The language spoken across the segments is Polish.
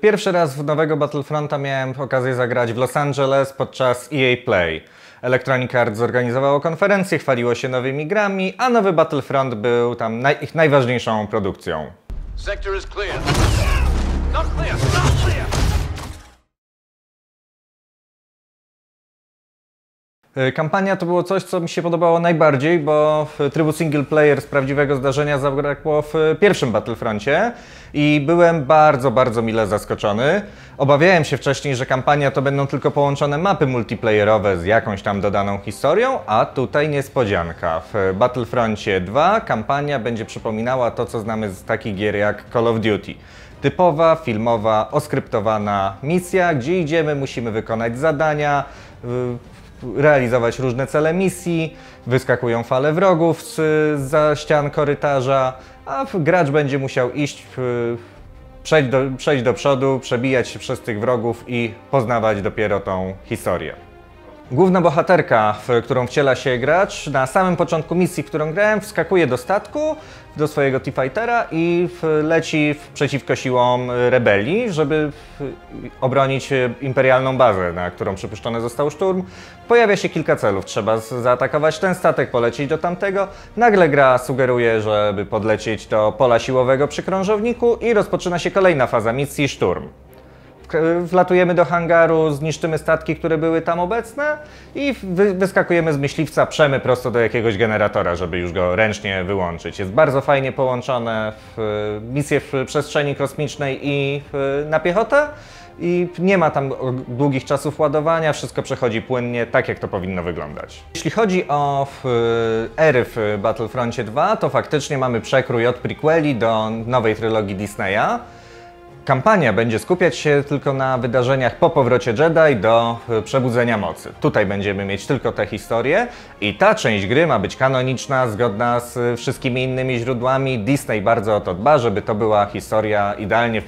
Pierwszy raz w nowego Battlefronta miałem okazję zagrać w Los Angeles podczas EA Play. Electronic Arts zorganizowało konferencję, chwaliło się nowymi grami, a nowy Battlefront był tam naj, ich najważniejszą produkcją. Clear. Not clear. Kampania to było coś, co mi się podobało najbardziej, bo trybu single player z prawdziwego zdarzenia zabrakło w pierwszym Battlefroncie i byłem bardzo, bardzo mile zaskoczony. Obawiałem się wcześniej, że kampania to będą tylko połączone mapy multiplayerowe z jakąś tam dodaną historią, a tutaj niespodzianka. W Battlefroncie 2 kampania będzie przypominała to, co znamy z takich gier jak Call of Duty. Typowa, filmowa, oskryptowana misja, gdzie idziemy, musimy wykonać zadania, realizować różne cele misji, wyskakują fale wrogów z, za ścian korytarza, a gracz będzie musiał iść, przejść, do, przejść do przodu, przebijać się przez tych wrogów i poznawać dopiero tą historię. Główna bohaterka, w którą wciela się gracz, na samym początku misji, w którą grałem, wskakuje do statku, do swojego T-Fightera i leci przeciwko siłom rebelii, żeby obronić imperialną bazę, na którą przypuszczony został szturm. Pojawia się kilka celów. Trzeba zaatakować ten statek, polecieć do tamtego. Nagle gra sugeruje, żeby podlecieć do pola siłowego przy krążowniku i rozpoczyna się kolejna faza misji szturm. Wlatujemy do hangaru, zniszczymy statki, które były tam obecne i wy, wyskakujemy z myśliwca, przemy prosto do jakiegoś generatora, żeby już go ręcznie wyłączyć. Jest bardzo fajnie połączone w misje w przestrzeni kosmicznej i na piechotę i nie ma tam długich czasów ładowania, wszystko przechodzi płynnie, tak jak to powinno wyglądać. Jeśli chodzi o ery w Battlefroncie 2, to faktycznie mamy przekrój od prequeli do nowej trylogii Disneya. Kampania będzie skupiać się tylko na wydarzeniach po powrocie Jedi do e, przebudzenia mocy. Tutaj będziemy mieć tylko te historie i ta część gry ma być kanoniczna, zgodna z e, wszystkimi innymi źródłami. Disney bardzo o to dba, żeby to była historia idealnie e,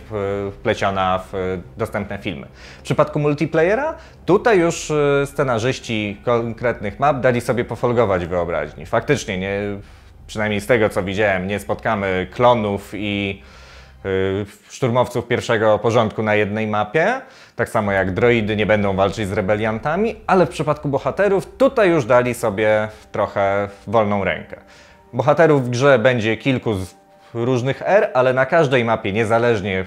wpleciona w dostępne filmy. W przypadku multiplayera, tutaj już scenarzyści konkretnych map dali sobie pofolgować wyobraźni. Faktycznie, nie, przynajmniej z tego co widziałem, nie spotkamy klonów i szturmowców pierwszego porządku na jednej mapie, tak samo jak droidy nie będą walczyć z rebeliantami, ale w przypadku bohaterów tutaj już dali sobie trochę wolną rękę. Bohaterów w grze będzie kilku z różnych er, ale na każdej mapie, niezależnie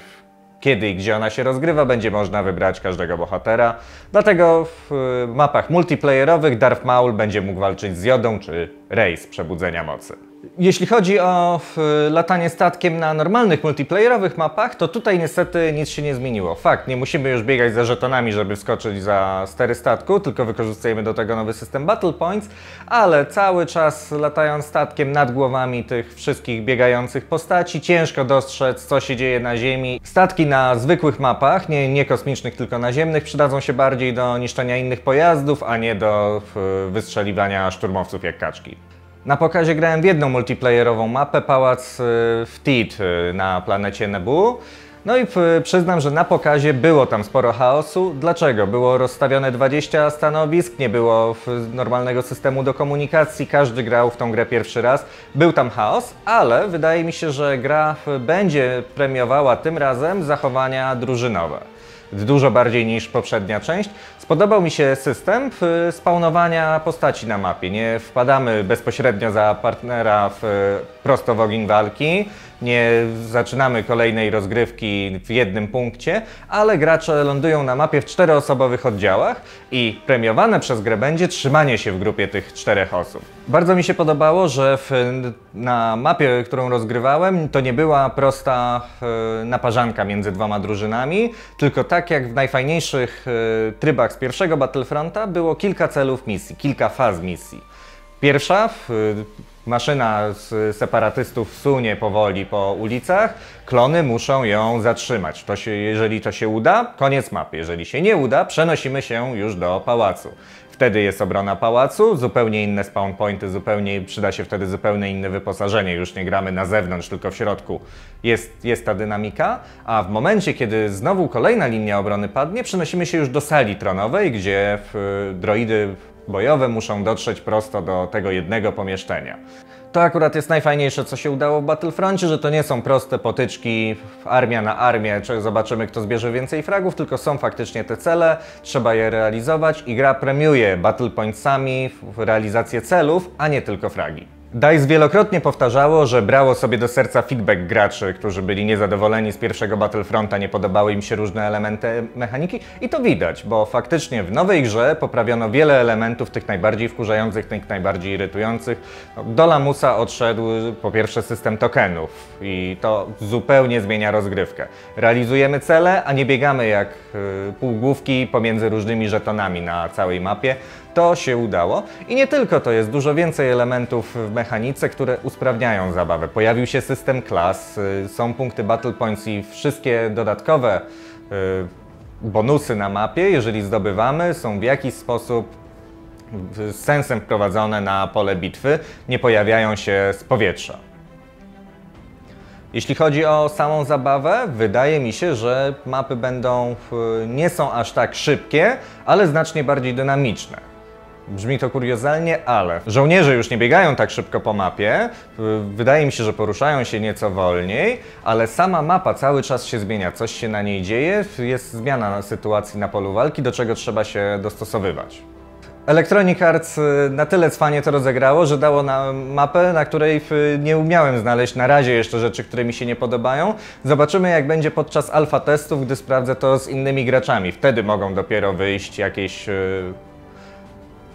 kiedy i gdzie ona się rozgrywa, będzie można wybrać każdego bohatera. Dlatego w y, mapach multiplayerowych Darth Maul będzie mógł walczyć z Jodą czy Rey z Przebudzenia Mocy. Jeśli chodzi o latanie statkiem na normalnych multiplayerowych mapach, to tutaj niestety nic się nie zmieniło. Fakt, nie musimy już biegać za żetonami, żeby wskoczyć za stery statku, tylko wykorzystujemy do tego nowy system Battle Points, ale cały czas latając statkiem nad głowami tych wszystkich biegających postaci, ciężko dostrzec, co się dzieje na Ziemi. Statki na zwykłych mapach, nie, nie kosmicznych, tylko naziemnych, przydadzą się bardziej do niszczenia innych pojazdów, a nie do wystrzeliwania szturmowców jak kaczki. Na pokazie grałem w jedną multiplayerową mapę, pałac y, w Teed y, na planecie Nebu. No i przyznam, że na pokazie było tam sporo chaosu. Dlaczego? Było rozstawione 20 stanowisk, nie było normalnego systemu do komunikacji, każdy grał w tą grę pierwszy raz. Był tam chaos, ale wydaje mi się, że gra będzie premiowała tym razem zachowania drużynowe dużo bardziej niż poprzednia część. Spodobał mi się system w spawnowania postaci na mapie. Nie wpadamy bezpośrednio za partnera w, prosto w ogień walki, nie zaczynamy kolejnej rozgrywki w jednym punkcie, ale gracze lądują na mapie w czteroosobowych oddziałach i premiowane przez grę będzie trzymanie się w grupie tych czterech osób. Bardzo mi się podobało, że w, na mapie, którą rozgrywałem, to nie była prosta e, naparzanka między dwoma drużynami, tylko tak jak w najfajniejszych e, trybach z pierwszego Battlefronta było kilka celów misji, kilka faz misji. Pierwsza, maszyna z separatystów sunie powoli po ulicach, klony muszą ją zatrzymać. To się, jeżeli to się uda, koniec mapy. Jeżeli się nie uda, przenosimy się już do pałacu. Wtedy jest obrona pałacu, zupełnie inne spawn pointy, zupełnie przyda się wtedy zupełnie inne wyposażenie. Już nie gramy na zewnątrz, tylko w środku. Jest, jest ta dynamika, a w momencie, kiedy znowu kolejna linia obrony padnie, przenosimy się już do sali tronowej, gdzie w, droidy bojowe muszą dotrzeć prosto do tego jednego pomieszczenia. To akurat jest najfajniejsze, co się udało w Battlefroncie, że to nie są proste potyczki armia na armię, czy zobaczymy, kto zbierze więcej fragów, tylko są faktycznie te cele, trzeba je realizować i gra premiuje battle pointsami realizację celów, a nie tylko fragi. DICE wielokrotnie powtarzało, że brało sobie do serca feedback graczy, którzy byli niezadowoleni z pierwszego Battlefronta, nie podobały im się różne elementy mechaniki i to widać, bo faktycznie w nowej grze poprawiono wiele elementów tych najbardziej wkurzających, tych najbardziej irytujących. No, do lamusa odszedł po pierwsze system tokenów i to zupełnie zmienia rozgrywkę. Realizujemy cele, a nie biegamy jak y, półgłówki pomiędzy różnymi żetonami na całej mapie. To się udało i nie tylko to, jest dużo więcej elementów w mechanice, które usprawniają zabawę. Pojawił się system klas, y, są punkty battle points i wszystkie dodatkowe y, bonusy na mapie, jeżeli zdobywamy, są w jakiś sposób z sensem wprowadzone na pole bitwy, nie pojawiają się z powietrza. Jeśli chodzi o samą zabawę, wydaje mi się, że mapy będą y, nie są aż tak szybkie, ale znacznie bardziej dynamiczne. Brzmi to kuriozalnie, ale żołnierze już nie biegają tak szybko po mapie. Wydaje mi się, że poruszają się nieco wolniej, ale sama mapa cały czas się zmienia, coś się na niej dzieje, jest zmiana na sytuacji na polu walki, do czego trzeba się dostosowywać. Electronic Arts y, na tyle cwanie to rozegrało, że dało na mapę, na której y, nie umiałem znaleźć na razie jeszcze rzeczy, które mi się nie podobają. Zobaczymy jak będzie podczas alfa testów, gdy sprawdzę to z innymi graczami. Wtedy mogą dopiero wyjść jakieś y,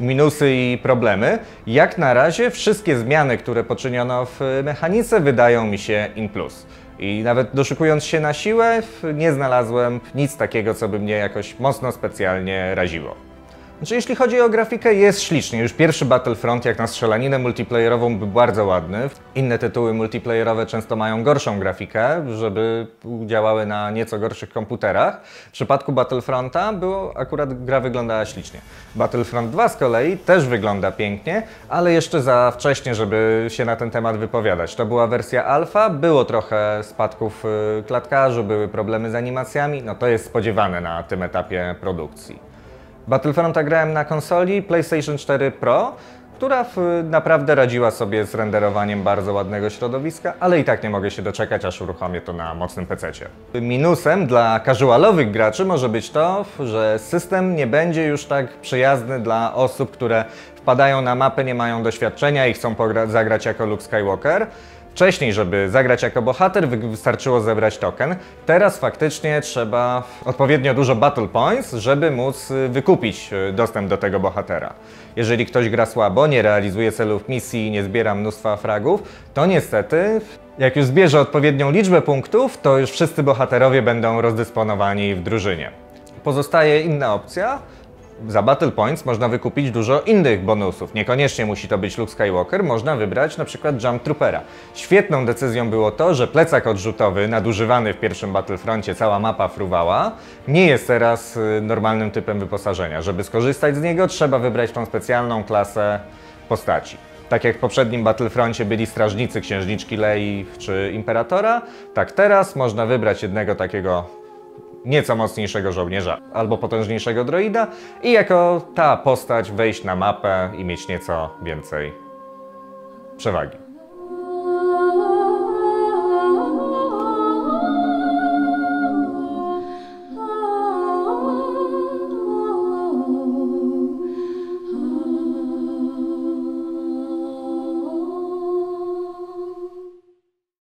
minusy i problemy. Jak na razie wszystkie zmiany, które poczyniono w mechanice wydają mi się in plus. I nawet doszukując się na siłę, nie znalazłem nic takiego, co by mnie jakoś mocno specjalnie raziło. Znaczy, jeśli chodzi o grafikę, jest ślicznie. Już pierwszy Battlefront, jak na strzelaninę multiplayerową, był bardzo ładny. Inne tytuły multiplayerowe często mają gorszą grafikę, żeby działały na nieco gorszych komputerach. W przypadku Battlefronta było, akurat gra wyglądała ślicznie. Battlefront 2 z kolei też wygląda pięknie, ale jeszcze za wcześnie, żeby się na ten temat wypowiadać. To była wersja alfa, było trochę spadków y, klatkarzu, były problemy z animacjami, no to jest spodziewane na tym etapie produkcji. Battlefronta grałem na konsoli PlayStation 4 Pro, która w, naprawdę radziła sobie z renderowaniem bardzo ładnego środowiska, ale i tak nie mogę się doczekać, aż uruchomię to na mocnym PC. Minusem dla casualowych graczy może być to, że system nie będzie już tak przyjazny dla osób, które wpadają na mapę, nie mają doświadczenia i chcą zagrać jako Luke Skywalker. Wcześniej, żeby zagrać jako bohater, wy- wystarczyło zebrać token. Teraz faktycznie trzeba odpowiednio dużo battle points, żeby móc y, wykupić y, dostęp do tego bohatera. Jeżeli ktoś gra słabo, nie realizuje celów misji nie zbiera mnóstwa fragów, to niestety, jak już zbierze odpowiednią liczbę punktów, to już wszyscy bohaterowie będą rozdysponowani w drużynie. Pozostaje inna opcja, za Battle Points można wykupić dużo innych bonusów. Niekoniecznie musi to być Luke Skywalker, można wybrać na przykład Jump Troopera. Świetną decyzją było to, że plecak odrzutowy, nadużywany w pierwszym Battlefroncie, cała mapa fruwała, nie jest teraz y, normalnym typem wyposażenia. Żeby skorzystać z niego, trzeba wybrać tą specjalną klasę postaci. Tak jak w poprzednim Battlefroncie byli strażnicy księżniczki Lei czy Imperatora, tak teraz można wybrać jednego takiego nieco mocniejszego żołnierza albo potężniejszego droida i jako ta postać wejść na mapę i mieć nieco więcej przewagi.